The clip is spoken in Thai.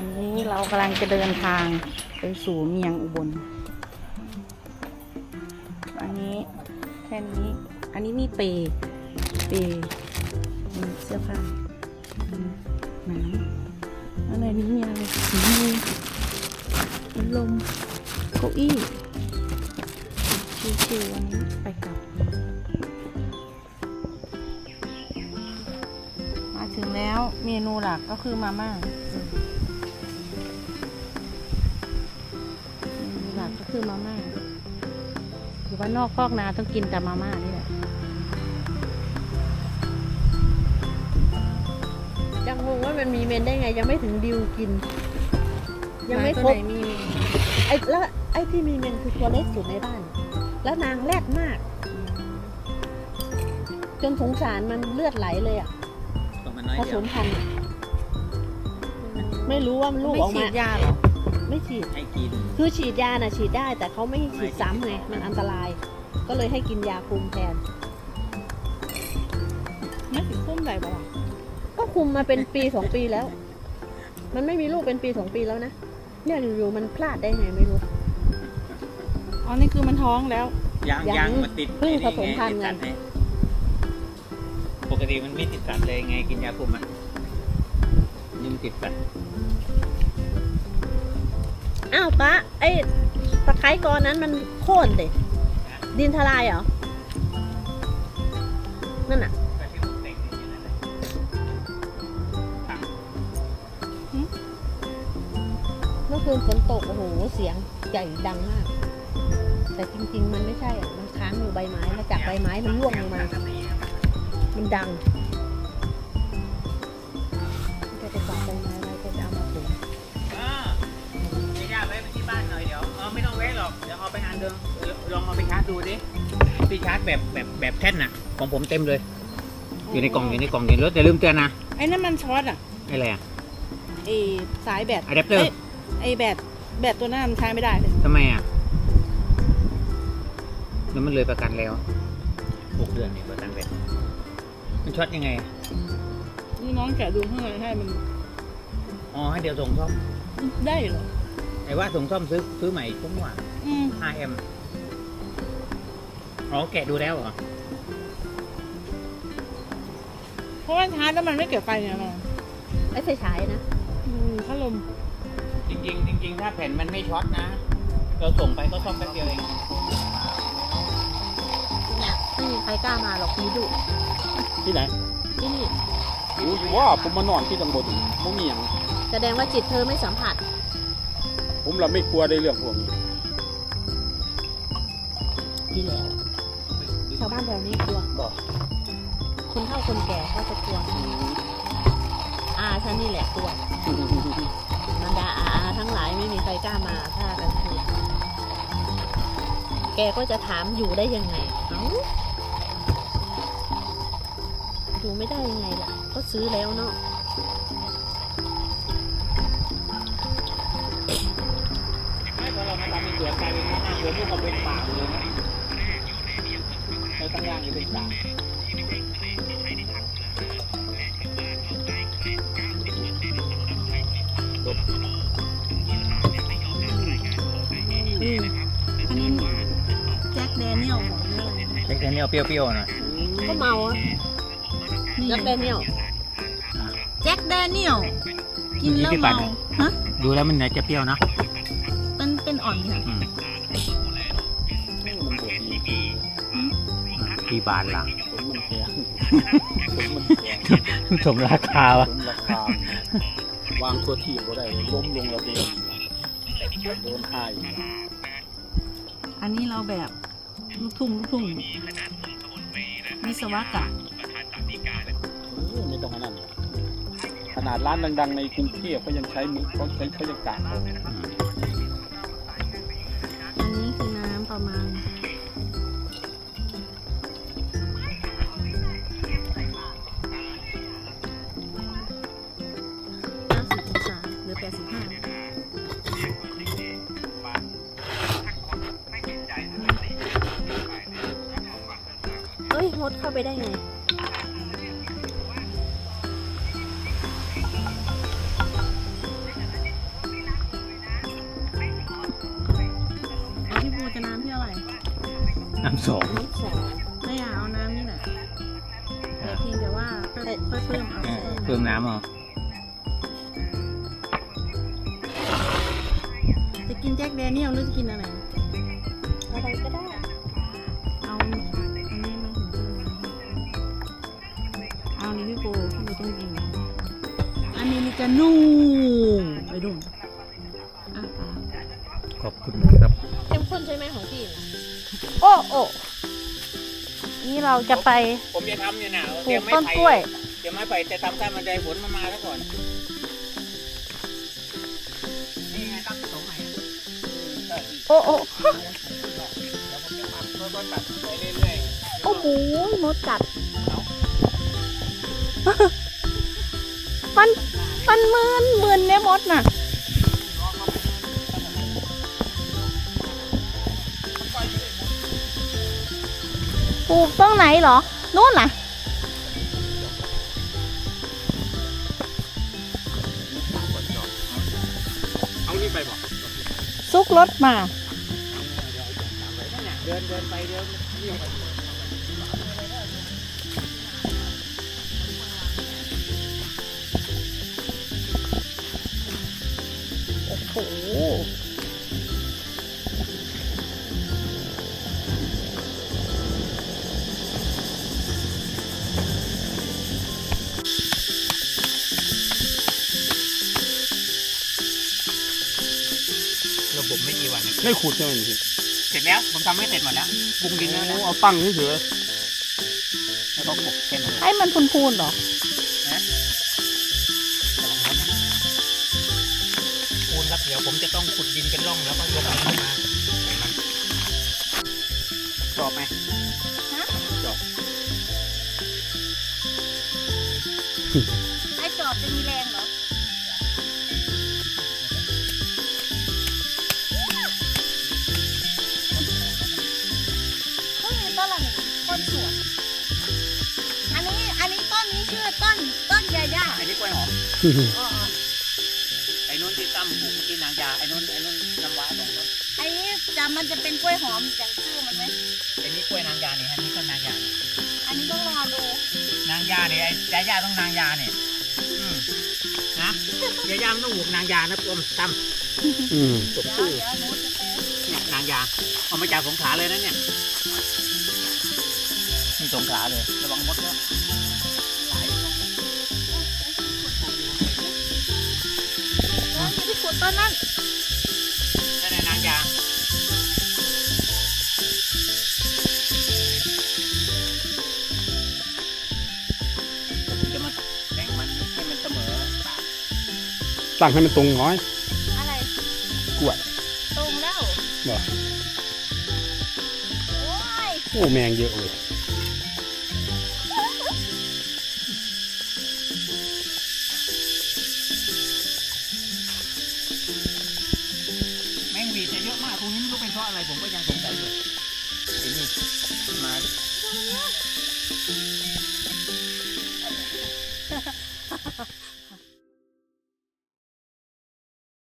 วันนี้เรากำลังจะเดินทางไปสู่เมียงอุบล อันนี้แค่นี้ อันนี้มีเปย์เปย์มีเสื้อผ้าหนังอันไหนนี้มีอะไรมีพัดลมเก้าอี้ชิวๆวันนี้ไปกลับ มาถึงแล้วเมนูหลักก็คือมาม่า คือมาม่าอยู่บ้านนอกคอกนาต้องกินแต่มาม่านี่แหละยังงงว่ามันมีเมนได้ไง ยังไม่ถึงดิวกิน ยังไม่หาครตัวบไหนมีไอ้แล้วไอ้ที่มีเมนคือตัวเล็กสุดในบ้าน แล้วนางแรดมาก จนสงสารมันเลือดไหลเลยอะต้องมันน้อยผเดีสยวมพันธุ์อะไม่รู้ว่ามันลูกไม่ออกฉีมาดยาเหรอ ไม่ฉีด ให้กิน คือฉีดยาน่ะฉีดได้ แต่เขาไม่ฉีดซ้ำไงมันอันตราย ก็เลยให้กินยาคุมแทน ไม่ถึงคุ้มไหนบอกก็คุมมาเป็นปีสองปีแล้ว มันไม่มีลูกเป็นปีสองปีแล้วนะเนี่ยอยู่ๆมันพลาดได้ไงไม่รู้ อ๋อ นี่คือมันท้องแล้ว ยางยังยางมันติดเพิ่งไอ้ผสมพันธุ์ติดไงสัตว์ไงปกติมันไม่ติดสัตว์เลยไงกินยาคุมอะนี่มันติดสัตว์ อ้าวป้าไอ้ตะไคร้กอนั้นมันโค่นเด็ดินทลายเหรอ นั่นอะเมื่อคืนฝนตก โอ้โห เสียงใหญ่ดังมาก แต่จริง ๆ มันไม่ใช่อะมันค้างอยู่ใบไม้ แล้วจากใบไม้มันร่วงลงมา มันดัง หรอกเดี๋ยวเอาไปงานเดิมเออลองเอาไปชาร์จดูดิที่ชาร์จแบบแบบแบบแท่นน่ะ ของผมเต็มเลย อยู่ในกล่องอยู่ในกล่องอยู่แล้วแต่ลืมเตือนนะไอ้นั่นมันช็อตอะไอ้อะไรอะไอ้สายแบตอะแดปเตอร์ยไอ้แบตแบตตัวนั้นมันใช้ไม่ได้เลยทำไมอะแล้วมันเลยประกันแล้วหกเดือนเนี่ยประกันไปมันช็อตยังไงนี่น้องแกะดูข้างในให้มันอ๋อให้เดี๋ยวส่งซ่อมได้เหรอ ไอ้ว่าส่งซ่อมซื้อซื้อใหม่คุ้มกว่า อืม 5M อ๋อแกะดูแล้วเหรอ เพราะว่าชาร์จแล้วมันไม่เก็บไฟเนี่ยน้องไอ้ไฟฉายนะ อืมพัดลมจริงๆจริงๆถ้าแผ่นมันไม่ช็อตนะ เราส่งไปก็ซ่อมแป๊บเดียวเองเนี่ยไม่มีใครกล้ามาหรอกมีดุที่ไหนที่นี่รู้สึกว่าผมมานอนที่ตำบลบ่มีหยังแสดงว่าจิตเธอไม่สัมผัส ผมละไม่กลัวในเรื่องพวกนี้ดีแล้วชาวบ้านแถวนี้กลัว บอกคนเฒ่าคนแก่เขาจะกลัวอาฉันนี่แหละกลัวบรรดาอาอาทั้งหลายไม่มีใครกล้ามาถ้ากลางคืนแกก็จะถามอยู่ได้ยังไงเอ้าอยู่ไม่ได้ยังไงล่ะ ก็ซื้อแล้วเนาะ เรามาทำเป็นสวนกลายเป็นว่าหน้าสวนพวกเราเป็นป่าหมดเลยนะเราตั้งย่างอยู่เป็นป่าอืมอันนี้แจ็คแดเนียลบอกเลยเล็กๆเนี่ยเปรี้ยวๆหน่อยก็เมาอะนี่แล้วแดเนียลแจ็คแดเนียลกินแล้วเมาฮะดูแล้วมันจะเปรี้ยวนะ เป็นเป็นอ่อนค่ะอืมมันบวกดีกี่บาทล่ะผมมันแพงผมมันแพงสมราคาวะผมราคาวางตัวทีบก็ได้ล้มลงระเบียงโดนหายอันนี้เราแบบลูกทุ่งลูกทุ่งวิศวกะเออไม่ต้องอันนั้นขนาดร้านดัง ๆ ในกรุงเทพเขายังใช้มือเขาใช้เขายังกาดเอาอัน นี้คือน้ำประมาณ 90องศาหรือ 85เอ้ยมดเข้าไปได้ไง สองน้ำสองไม่อยากเอาน้ำนี่แหละแต่เพียงแต่ว่าก็ค่อยเพิ่มเอาเออเพิ่มเพิ่มน้ำเอาจะกินแจ็คแดเนียลหรือจะกินอะไรอะไรก็ได้เอาอันนี้มาถึงจะเอาอันนี้พี่โบพี่โบต้องกินอันนี้มีกานูไปดูอะตามขอบคุณครับ เข้มข้นใช่ไหมของพี่น่ะโอ้โอ้นี่เราจะไปผมจะทำเนี่ยนะปลูกต้นกล้วย เดี๋ยวไม้ไผ่จะทำการบันไดฝนมามาแล้วก่อน นี่ไงตั้งโต๊ะใหม่เออโอ้โอ้เดี๋ยวผมจะปรับค่อยๆปรับไปเรื่อยๆโอ้โหมดกัด มันมันมืนมืนเนี่ยมดน่ะ ปลูกตรงไหนเหรอนู่นน่ะเอานี่ไปบอกซุกรถมา เดินเดินไปเดินโอ้โห ไม่กี่วันไม่ขุดใช่ไหมพี่เสร็จแล้วผมทำไม่เสร็จหมดแล้วปรุงดินแล้วนะโอ้เอาตั้งเฉยแล้วก็ปลูกแค่นั้นให้มันพูนๆเหรอปูนครับเดี๋ยวผมจะต้องขุดดินเป็นร่องแล้วก็ยกมันขึ้นมาใส่มันชอบไหมไอ้จ ชื่อต้นต้นยาย่าอันนี้กล้วยหอมๆอ๋อไอ้นู้นที่ตั้มปลูกที่นางยาไอ้นู้นไอ้นู้นน้ำว้าสองต้นไอ้นี้จะมันจะเป็นกล้วยหอมอย่างชื่อมันไหมไอ้นี้กล้วยนางยาเนี่ยอันนี้ก็นางยาอันนี้ต้องรอดูนางยาเนี่ยไอ้ยาย่าต้องนางยาเนี่ยอืมนะยาย่ามันต้องปลูกนางยานะปมตั้มอืมตกเดี๋ยวตู้เดี๋ยวหนูจะไปเนี่ยนางยาเอามาจากสงขลาเลยนะเนี่ยนี่สงขลาเลยระวังมดนะ ต้นนั้นนั่นแหละนางยาจะมาแต่งมันให้มันเสมอปากตั้งให้มันตรงน้อย อะไรกล้วยตรงแล้วเหรอโอ้ย โอ้แมงเยอะเลย ผมก็ยังสงสัยอยู่ไอ้นี่มา